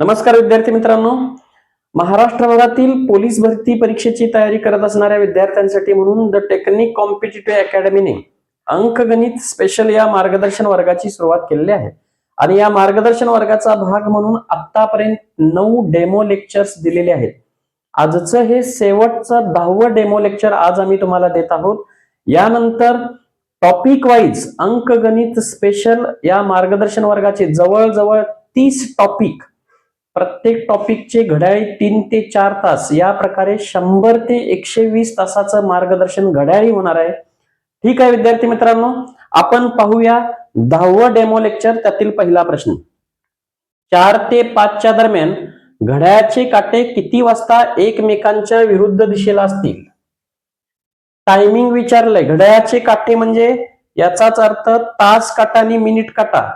नमस्कार विद्यार्थी मित्रांनो. महाराष्ट्रभरातील पोलीस भरती परीक्षेची तयारी करत असणाऱ्या विद्यार्थ्यांसाठी म्हणून द टेक्निक कॉम्पिटेटिव्ह अकॅडमीने अंकगणित स्पेशल या मार्गदर्शन वर्गाची सुरुवात केलेली आहे. आणि या मार्गदर्शन वर्गाचा भाग म्हणून आतापर्यंत नऊ डेमो लेक्चर्स दिलेले आहेत. आजचं हे शेवटचं दहावं डेमो लेक्चर आज आम्ही तुम्हाला देत आहोत. यानंतर टॉपिक वाईज अंकगणित स्पेशल या मार्गदर्शन वर्गाचे जवळजवळ तीस टॉपिक प्रत्येक टॉपिकचे घड्याळी तीन ते चार तास या प्रकारे शंभर ते एकशे वीस तासाचं मार्गदर्शन घड्याळी होणार आहे. ठीक आहे विद्यार्थी मित्रांनो आपण पाहूया दहावं डेमो लेक्चर त्यातील पहिला प्रश्न. चार ते पाचच्या दरम्यान घड्याळाचे काटे किती वाजता एकमेकांच्या विरुद्ध दिशेला असतील? टायमिंग विचारलंय घड्याळाचे काटे म्हणजे याचाच अर्थ तास काटा आणि मिनिट काटा.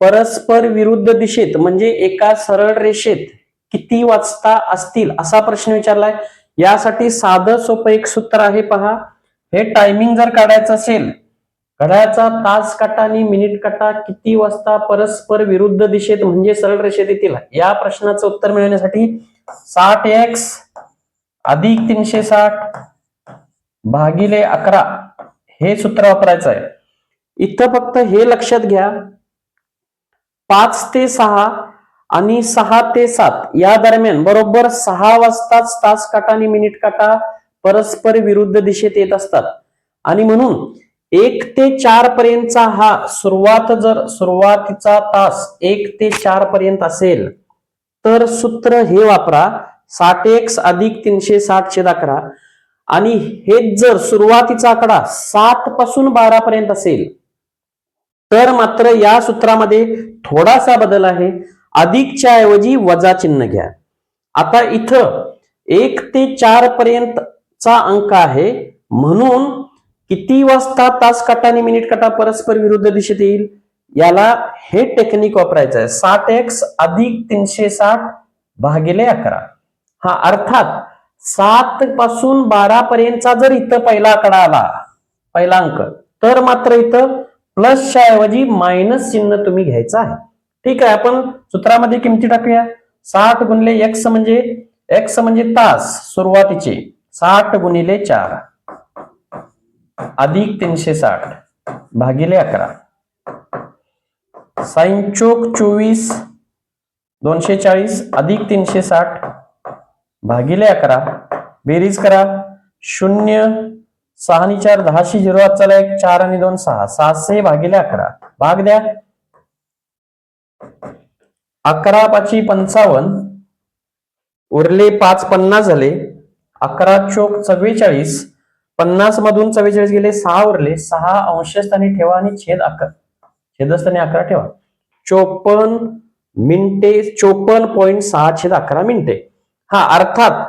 परस्पर विरुद्ध दिशेत म्हणजे एका सरळ रेषेत किती वाजता असतील असा प्रश्न विचारलाय. यासाठी साधं सोपं एक सूत्र आहे पहा. हे टायमिंग जर काढायचं असेल घड्याचा तास काटा आणि मिनिट काटा किती वाजता परस्पर विरुद्ध दिशेत म्हणजे सरळ रेषेत येतील? या प्रश्नाचं उत्तर मिळवण्यासाठी साठ एक्स अधिक तीनशे साठ भागिले अकरा हे सूत्र वापरायचं आहे. इथं फक्त हे लक्षात घ्या. पाच ते सहा आणि सहा ते सात. या दरम्यान बरोबर सहा वाजताच तास काटा आणि मिनिट काटा परस्पर विरुद्ध दिशेत येत असतात. आणि म्हणून एक ते चार पर्यंतचा हा सुरुवात जर सुरुवातीचा तास एक ते चार पर्यंत असेल तर सूत्र हे वापरा. साठ एक्स अधिक तीनशे साठ छेद अकरा. आणि हेच जर सुरुवातीचा आकडा सात पासून बारा पर्यंत असेल तर मात्र या सूत्रामध्ये थोडासा बदल आहे. अधिकच्या ऐवजी वजा चिन्ह घ्या. आता इथं एक ते चार पर्यंतचा अंक आहे. म्हणून किती वाजता तास काटा आणि मिनिट काटा परस्पर विरुद्ध दिशेत येईल? याला हे टेक्निक वापरायचं आहे. साठ एक्स अधिक तीनशे साठ भागिले अकरा. हा अर्थात सात पासून बारा पर्यंतचा जर इथं पहिला आकडा आला पहिला अंक तर मात्र इथं प्लसच्या ऐवजी मायनस चिन्ह तुम्ही घ्यायचं आहे. ठीक आहे आपण सूत्रामध्ये किमती टाकूया. साठ गुणिले एक्स म्हणजे एक्स म्हणजे तास सुरुवातीचे. साठ गुणिले चार. अधिक तीनशे साठ भागिले अकरा. साईन चोक चोवीस दोनशे चाळीस अधिक तीनशे साठ भागिले अकरा. बेरीज करा. शून्य सहा आणि चार दहाशे झिरो आजचा एक चार आणि दोन सहा. सहाशे भागिले अकरा. भाग द्या. अकरा पाची पंचावन्न. उरले पाच पन्नास झाले. अकरा चोक चव्वेचाळीस. पन्नास मधून चव्वेचाळीस गेले सहा उरले. सहा अंशस्थानी ठेवा आणि छेद अकरा. छेदस्थानी अकरा ठेवा. चोपन्न मिनिटे चोपन्न पॉईंट सहा छेद अकरा मिनिटे. हा अर्थात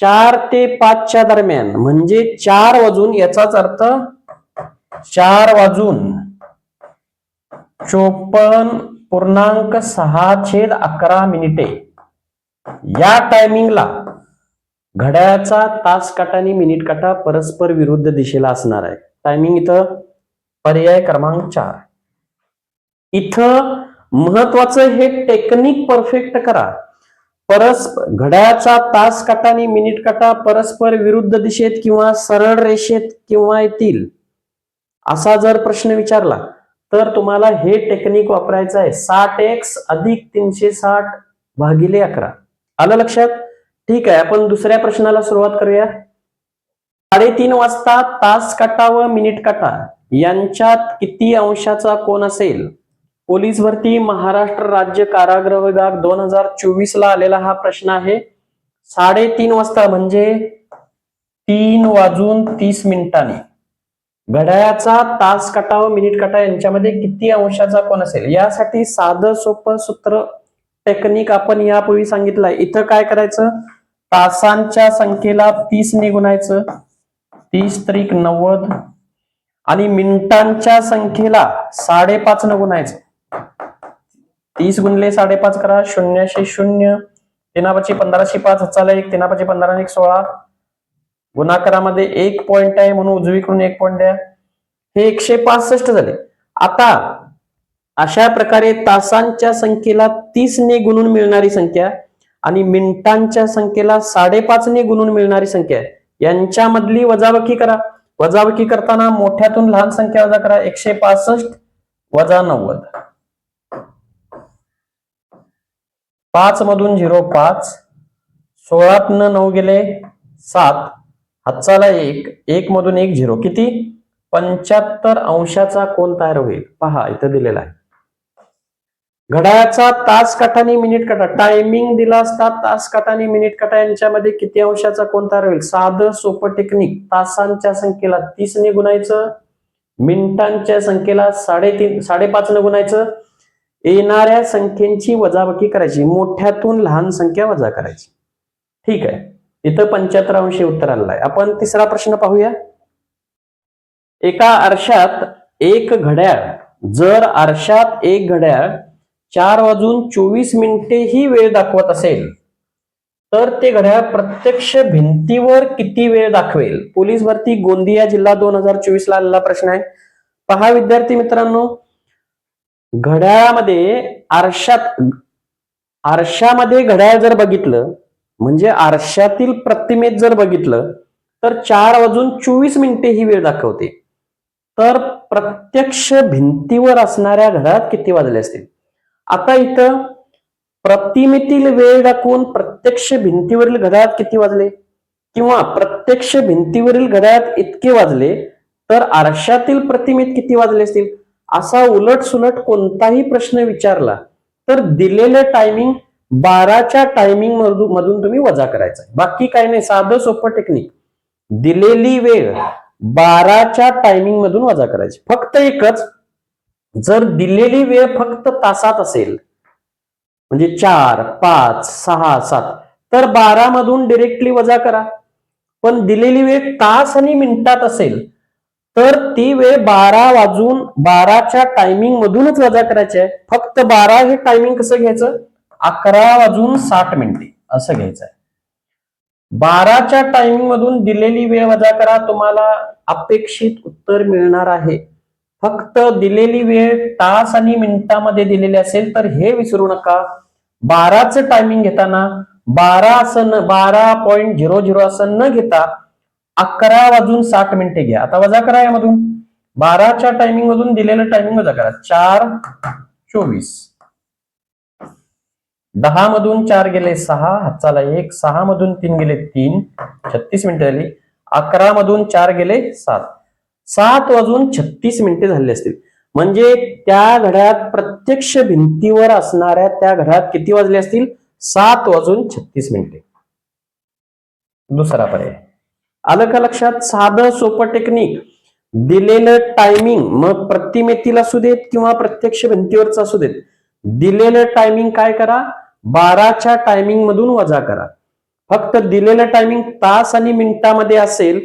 चार ते पाचच्या दरम्यान. म्हणजे चार वाजून याचाच अर्थ चार वाजून. चोपन्न पूर्णांक सहा छेद अकरा मिनिटे. या टायमिंगला घड्याळाचा तास काटा आणि मिनिट काटा परस्पर विरुद्ध दिशेला असणार आहे. टायमिंग इथं पर्याय क्रमांक चार. इथं महत्वाचं हे टेक्निक परफेक्ट करा. परस्पर घड्याळाचा तास काटा आणि मिनिट काटा परस्पर विरुद्ध दिशेत किंवा सरळ रेषेत किंवा येतील? असा जर प्रश्न विचारला तर तुम्हाला हे टेक्निक वापरायचं आहे. साठ एक्स अधिक तीनशे साठ भागिले अकरा. आलं लक्षात? ठीक आहे आपण दुसऱ्या प्रश्नाला सुरुवात करूया. साडेतीन वाजता तास काटा व मिनिट काटा यांच्यात किती अंशाचा कोण असेल? पोलीस भरती महाराष्ट्र राज्य कारागृह विभाग दोन हजार चोवीस ला आलेला हा प्रश्न आहे. साडेतीन वाजता म्हणजे तीन वाजून तीस मिनिटांनी. घड्याळाचा तास काटा व मिनिट काटा यांच्यामध्ये किती अंशाचा कोण असेल? यासाठी साधं सोपं सूत्र टेक्निक आपण यापूर्वी सांगितलंय. इथं काय करायचं? तासांच्या संख्येला तीस ने गुणायचं तीस त्रिक नव्वद. आणि मिनिटांच्या संख्येला साडेपाच न गुणायचं तीस गुणले साडेपाच करा शून्यशे शून्य. तीनापाची पंधराशे पाच चाला एक तीनापाची पंधरा एक सोळा. गुणाकारामध्ये एक पॉइंट आहे म्हणून उजवीकडून एक पॉइंट द्या. हे एकशे पासष्ट झाले. आता अशा प्रकारे तासांच्या संख्येला तीस ने गुणून मिळणारी संख्या आणि मिनिटांच्या संख्येला साडेपाच ने गुणून मिळणारी संख्या यांच्यामधली वजावकी करा. वजावकी करताना मोठ्यातून लहान संख्या वजा करा. एकशे पासष्ट वजा नव्वद. पाच मधून झिरो पाच सोळातनं नऊ गेले सात हातचाला एक एक मधून एक झिरो. किती? पंच्याहत्तर अंशाचा कोण तयार होईल? पहा इथं दिलेला आहे. घड्याळाचा तास काठाने मिनिट काटा टायमिंग दिला असता तास काठाने मिनिट काटा यांच्यामध्ये किती अंशाचा कोण तयार होईल? साधं सोपं टेक्निक तासांच्या संख्येला तीस ने गुणायचं मिनिटांच्या संख्येला साडेतीन साडेपाच ने गुणायचं येणाऱ्या संख्येची वजाबाकी करायची. मोठ्यातून लहान संख्या वजा करायची. ठीक आहे. इथं पंच्याहत्तर अंशी उत्तर आलेलं आहे. आपण तिसरा प्रश्न पाहूया. एका आरशात एक घड्याळ. जर आरशात एक घड्याळ चार वाजून चोवीस मिनिटे ही वेळ दाखवत असेल तर ते घड्याळ प्रत्यक्ष भिंतीवर किती वेळ दाखवेल? पोलीस भरती गोंदिया जिल्हा दोन हजार चोवीस ला आलेला प्रश्न आहे. पहा विद्यार्थी मित्रांनो घड्याळामध्ये आरशात आरशामध्ये घड्याळ जर बघितलं म्हणजे आरशातील प्रतिमेत जर बघितलं तर चार वाजून चोवीस मिनिटे ही वेळ दाखवते. तर प्रत्यक्ष भिंतीवर असणाऱ्या घड्याळात किती वाजले असतील? आता इथं प्रतिमेतील वेळ दाखवून प्रत्यक्ष भिंतीवरील घड्याळात किती वाजले? किंवा प्रत्यक्ष भिंतीवरील घड्याळात इतके वाजले तर आरशातील प्रतिमेत किती वाजले असतील? असा उलट सुलट कोणताही प्रश्न विचारला तर दिलेलं टायमिंग बाराच्या टायमिंग मधून तुम्ही वजा करायचं बाकी काय नाही साधं सोपं टेक्निक दिलेली वेळ बाराच्या टायमिंग मधून वजा करायची. फक्त एकच जर दिलेली वेळ फक्त तासात असेल म्हणजे चार पाच सहा सात तर बारा मधून डिरेक्टली वजा करा. पण दिलेली वेळ तास आणि मिनिटात असेल तर ती वेळ बारा वाजून बाराच्या टायमिंग मधूनच वजा करायची आहे. फक्त बारा हे टायमिंग कसं घ्यायचं? अकरा वाजून साठ मिनिटे असं घ्यायचं आहे. बाराच्या टायमिंग मधून दिलेली वेळ वजा करा. तुम्हाला अपेक्षित उत्तर मिळणार आहे. फक्त दिलेली वेळ तास आणि मिनिटामध्ये दिलेली असेल तर हे विसरू नका. बाराचं टायमिंग घेताना बारा असं न बारा पॉईंट झिरो झिरो असं न घेता अकरा वाजून साठ मिनिटे घ्या. आता वजा करा यामधून. बाराच्या टायमिंग मधून दिलेलं टायमिंग वजा करा. चार चोवीस. दहा मधून चार गेले सहा हातचाला एक सहा मधून तीन गेले तीन छत्तीस मिनिटे झाली. अकरा मधून चार गेले सात. सात वाजून छत्तीस मिनिटे झाली असतील. म्हणजे त्या घड्यात प्रत्यक्ष भिंतीवर असणाऱ्या त्या घड्यात किती वाजले असतील? सात वाजून छत्तीस मिनिटे. दुसरा पर्याय. आलं का लक्षात? साधं सोपं टेक्निक दिलेलं टायमिंग मग प्रतिमेतील असू देत किंवा प्रत्यक्ष भिंतीवरच असू देत. दिलेलं टायमिंग काय करा? बाराच्या टायमिंग मधून वजा करा. फक्त दिलेलं टायमिंग तास आणि मिनिटामध्ये असेल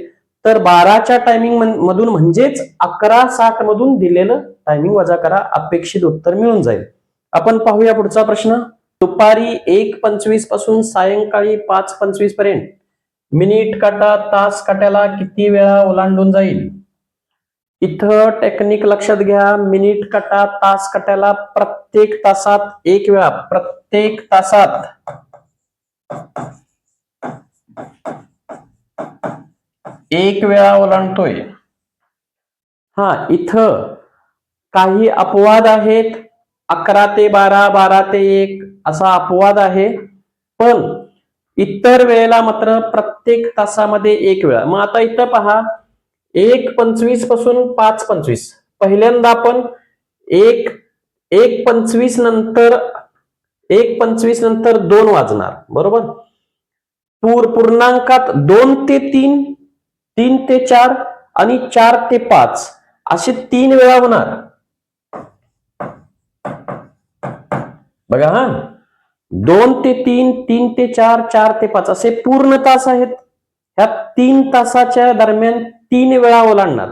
तर बाराच्या टायमिंग मधून म्हणजेच अकरा साठ मधून दिलेलं टायमिंग वजा करा. अपेक्षित उत्तर मिळून जाईल. आपण पाहूया पुढचा प्रश्न. दुपारी एक पंचवीसपासून सायंकाळी पाच पंचवीसपर्यंत. मिनिट काटा तास काट्याला किती वेळा ओलांडून जाईल? इथं टेक्निक लक्षात घ्या. मिनिट काटा तास काट्याला प्रत्येक तासात एक वेळा प्रत्येक तासात. एक वेळा ओलांडतोय. हा इथं काही अपवाद आहेत. अकरा ते बारा बारा ते एक असा अपवाद आहे. पण इतर वेळेला मात्र प्रत्येक तासामध्ये एक वेळा. मग आता इथं पहा एक पंचवीसपासून पाच पंचवीस. पहिल्यांदा आपण एक एक पंचवीस नंतर एक पंचवीस नंतर दोन वाजणार. बरोबर? पूर पूर्णांकात दोन ते तीन तीन ते चार आणि चार ते पाच. असे तीन वेळा होणार. बघा हा. दोन ते तीन तीन ते चार चार ते पाच असे पूर्ण तास आहेत. ह्या तीन तासाच्या दरम्यान तीन वेळा ओलांडणार.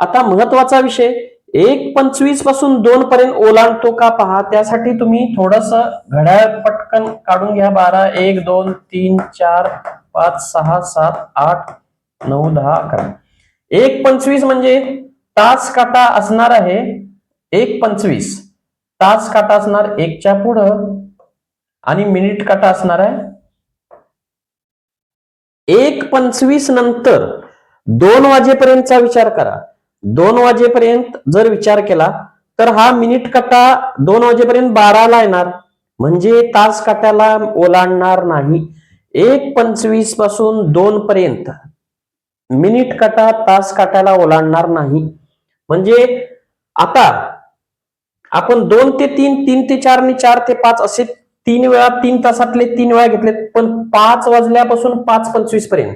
आता महत्त्वाचा विषय एक पंचवीसपासून दोन पर्यंत ओलांडतो का पहा. त्यासाठी तुम्ही थोडस घड्याळ पटकन काढून घ्या. बारा एक दोन तीन चार पाच सहा सात आठ नऊ दहा अकरा. एक पंचवीस म्हणजे तास काटा असणार आहे एक पंचवीस. तास काटा असणार एकच्या पुढं. आणि मिनिट काटा असणार आहे. एक पंचवीस नंतर दोन वाजेपर्यंतचा विचार करा. दोन वाजेपर्यंत जर विचार केला तर हा मिनिट काटा दोन वाजेपर्यंत बाराला येणार. म्हणजे तास काट्याला ओलांडणार नाही. एक पंचवीसपासून दोन पर्यंत मिनिट काटा तास काट्याला ओलांडणार नाही. म्हणजे आता आपण दोन ते तीन तीन ते चार आणि चार ते पाच असे तीन वेळा तीन तासातले तीन वेळा घेतलेत पण पाच वाजल्यापासून पाच पंचवीसपर्यंत.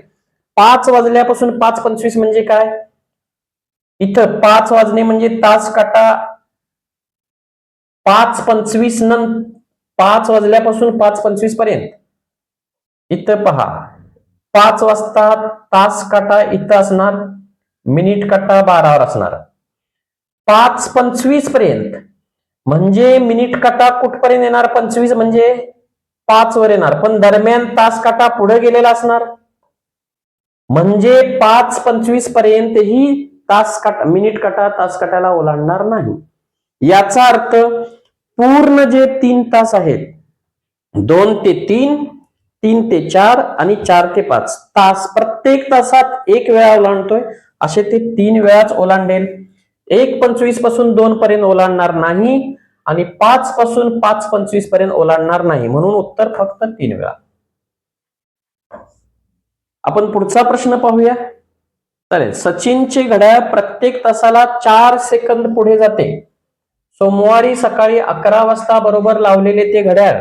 पाच वाजल्यापासून पाच पंचवीस म्हणजे काय? इथं पाच वाजणे म्हणजे तास काटा पाच पंचवीस नंतर पाच वाजल्यापासून पाच पंचवीसपर्यंत. इथं पहा पाच वाजता तास काटा इथं असणार मिनिट काटा बारावर असणार. पाच पंचवीसपर्यंत. म्हणजे मिनिट काटा कुठपर्यंत येणार? पंचवीस म्हणजे पाच वर येणार. पण दरम्यान तास काटा पुढे गेलेला असणार. म्हणजे पाच पंचवीस पर्यंतही तास काटा मिनिट काटा तास काटाला ओलांडणार नाही. याचा अर्थ पूर्ण जे तीन तास आहेत दोन ते तीन तीन ते चार आणि चार ते पाच तास प्रत्येक तासात एक वेळा ओलांडतोय. असे ते तीन वेळाच ओलांडेल. एक पंचवीसपासून दोन पर्यंत ओलांडणार नाही आणि पाच पासून पाच पंचवीसपर्यंत ओलांडणार नाही म्हणून उत्तर फक्त तीन वेळा. आपण पुढचा प्रश्न पाहूया. चालेल. सचिनचे घड्याळ प्रत्येक तासाला चार सेकंद पुढे जाते. सोमवारी सकाळी अकरा वाजता बरोबर लावलेले ते घड्याळ.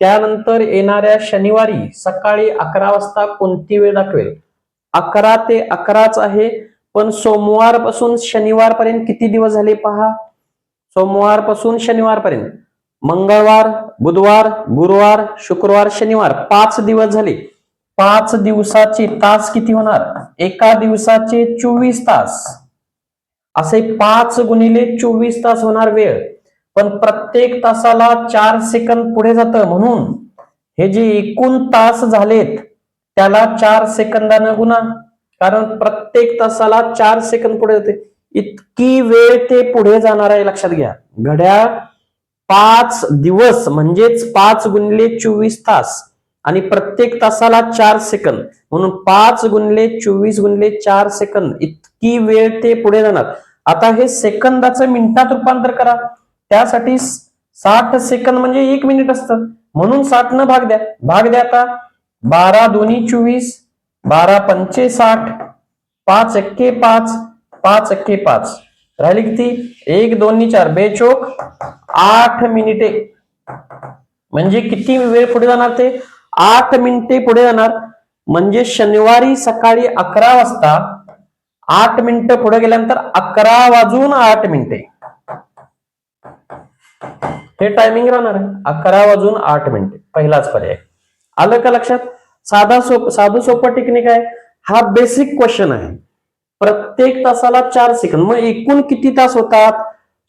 त्यानंतर येणाऱ्या शनिवारी सकाळी अकरा वाजता कोणती वेळ दाखवेल? अकरा ते अकराच आहे. पण सोमवारपासून शनिवारपर्यंत किती दिवस झाले पहा? सोमवारपासून शनिवारपर्यंत. मंगळवार बुधवार गुरुवार शुक्रवार शनिवार पाच दिवस झाले. पाच दिवसाचे तास किती होणार? एका दिवसाचे चोवीस तास. असे पाच गुणिले चोवीस तास होणार वेळ. पण प्रत्येक तासाला चार सेकंद पुढे जातं म्हणून हे जे एकूण तास झालेत त्याला चार सेकंदानं गुणा. कारण प्रत्येक तासाला चार सेकंद पुढे जाते. इतकी वेळ ते पुढे जाणार आहे लक्षात घ्या. घड्याळ पाच दिवस म्हणजेच पाच गुणिले चोवीस तास आणि प्रत्येक तासाला चार सेकंद. म्हणून पाच गुणले चोवीस गुणले चार सेकंद इतकी वेळ ते पुढे जाणार. आता हे सेकंदाचं मिनिटात रूपांतर करा. त्यासाठी साठ सेकंद म्हणजे एक मिनिट असतं. म्हणून साठ न भाग द्या. भाग द्या आता. बारा दोन्ही चोवीस बारा पंचे साठ पाच एक्के पाच पाच एक्के पाच राहिली किती? एक दोन्ही चार. बेचोक आठ मिनिटे. म्हणजे किती वेळ पुढे जाणार ते? आठ मिनिटे पुढे जाणार. म्हणजे शनिवारी सकाळी अकरा वाजता आठ मिनिटं पुढे गेल्यानंतर अकरा वाजून आठ मिनिटे. हे टायमिंग राहणार. आहे अकरा वाजून आठ मिनिटे. पहिलाच पर्याय. आलं का लक्षात? साधा सोप साधं सोपं टेक्निक आहे. हा बेसिक क्वेश्चन आहे. प्रत्येक तासाला चार सेकंद मग एकूण किती तास होतात?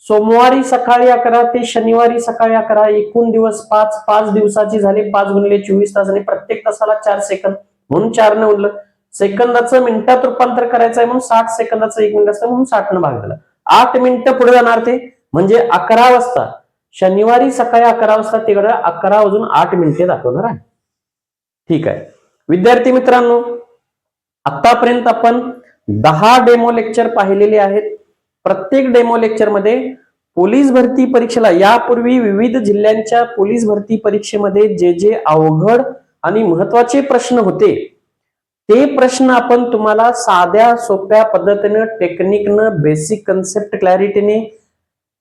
सोमवारी सकाळी अकरा ते शनिवारी सकाळी अकरा. एकूण दिवस पाच पाच दिवसाची झाले. पाच गुणले चोवीस तास आणि प्रत्येक तासाला चार सेकंद म्हणून चार न उरलं. सेकंदाचं मिनिटात रूपांतर करायचं आहे म्हणून साठ सेकंदाचं एक मिनिट असतं म्हणून साठ न भाग झाला. आठ मिनिटं पुढे जाणार ते. म्हणजे अकरा वाजता. शनिवारी सकाळी अकरा वाजता तिकडे अकरा वाजून आठ मिनिटे दाखवणार आहे. ठीक आहे. विद्यार्थी मित्रांनो आतापर्यंत आपण दहा डेमो लेक्चर पाहिलेले आहेत. प्रत्येक डेमो लेक्चरमध्ये पोलीस भरती परीक्षेला यापूर्वी विविध जिल्ह्यांच्या पोलीस भरती परीक्षेमध्ये जे जे अवघड आणि महत्त्वाचे प्रश्न होते ते प्रश्न आपण तुम्हाला साध्या सोप्या पद्धतीनं टेक्निकनं बेसिक कन्सेप्ट क्लॅरिटीने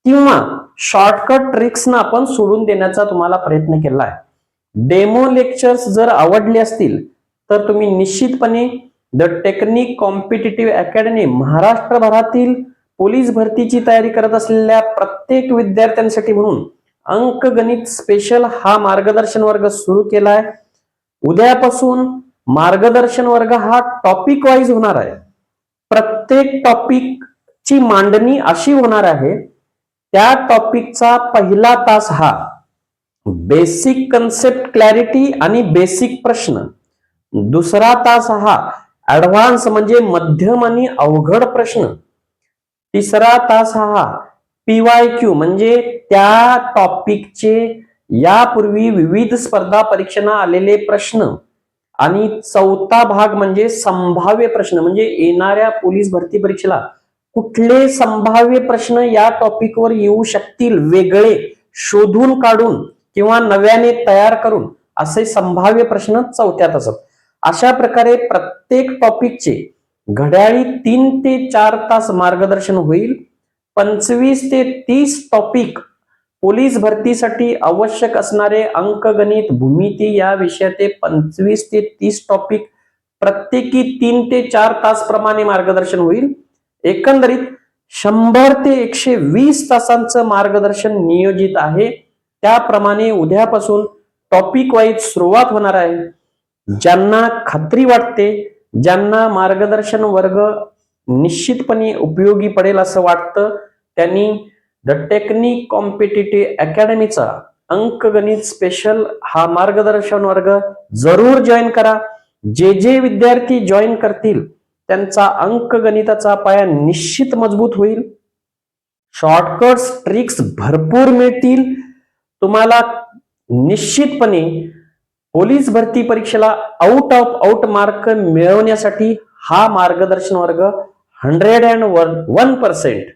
किंवा शॉर्टकट ट्रिक्सनं आपण सोडून देण्याचा तुम्हाला प्रयत्न केला आहे. डेमो लेक्चर्स जर आवडले असतील तर तुम्ही निश्चितपणे द टेक्निक कॉम्पिटेटिव्ह अकॅडमी महाराष्ट्रभरातील पोलीस भरतीची तयारी करत असलेल्या प्रत्येक विद्यार्थ्यांसाठी म्हणून अंकगणित स्पेशल हा मार्गदर्शन वर्ग सुरू केलाय. उद्यापासून मार्गदर्शन वर्ग हा टॉपिक वाईज होणार आहे. प्रत्येक टॉपिक ची मांडणी अशी होणार आहे त्या टॉपिकचा पहिला तास हा. बेसिक कन्सेप्ट क्लॅरिटी आणि बेसिक प्रश्न. दुसरा तास हा ऍडव्हान्स म्हणजे मध्यम आणि अवघड प्रश्न. तिसरा तास हा पीवाय क्यू म्हणजे त्या टॉपिकचे यापूर्वी विविध स्पर्धा परीक्षेना आलेले प्रश्न. आणि चौथा भाग म्हणजे संभाव्य प्रश्न म्हणजे येणाऱ्या पोलीस भरती परीक्षेला कुठले संभाव्य प्रश्न या टॉपिकवर येऊ शकतील वेगळे शोधून काढून किंवा नव्याने तयार करून असे संभाव्य प्रश्न चौथ्यात असत. अशा प्रकारे प्रत्येक टॉपिकचे घड्याळी तीन ते चार तास मार्गदर्शन होईल. पंचवीस ते तीस टॉपिक पोलीस भरतीसाठी आवश्यक असणारे अंकगणित भूमिती या विषयाचे पंचवीस ते तीस टॉपिक प्रत्येकी तीन ते चार तास प्रमाणे मार्गदर्शन होईल. एकंदरीत शंभर ते एकशे वीस तासांचं मार्गदर्शन नियोजित आहे. त्याप्रमाणे उद्यापासून टॉपिक वाईज सुरुवात होणार आहे. ज्यांना खात्री वाटते ज्यांना मार्गदर्शन वर्ग निश्चितपणे उपयोगी पडेल असं वाटतं त्यांनी द टेक्निक कॉम्पिटेटिव्ह अकॅडमीचा अंकगणित स्पेशल हा मार्गदर्शन वर्ग जरूर जॉईन करा. जे जे विद्यार्थी जॉईन करतील त्यांचा अंकगणिताचा पाया निश्चित मजबूत होईल. शॉर्टकट्स ट्रिक्स भरपूर मिळतील. तुम्हाला निश्चितपणे पोलीस भरती परीक्षेला आउट ऑफ आउट मार्क मिळवण्यासाठी हा मार्गदर्शन वर्ग hundred and one one percent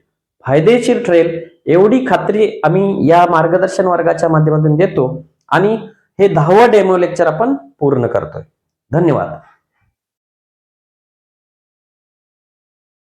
फायदेशीर ठरेल एवढी खात्री आम्ही या मार्गदर्शन वर्गाच्या माध्यमातून देतो आणि हे दहावं डेमो लेक्चर आपण पूर्ण करतोय. धन्यवाद.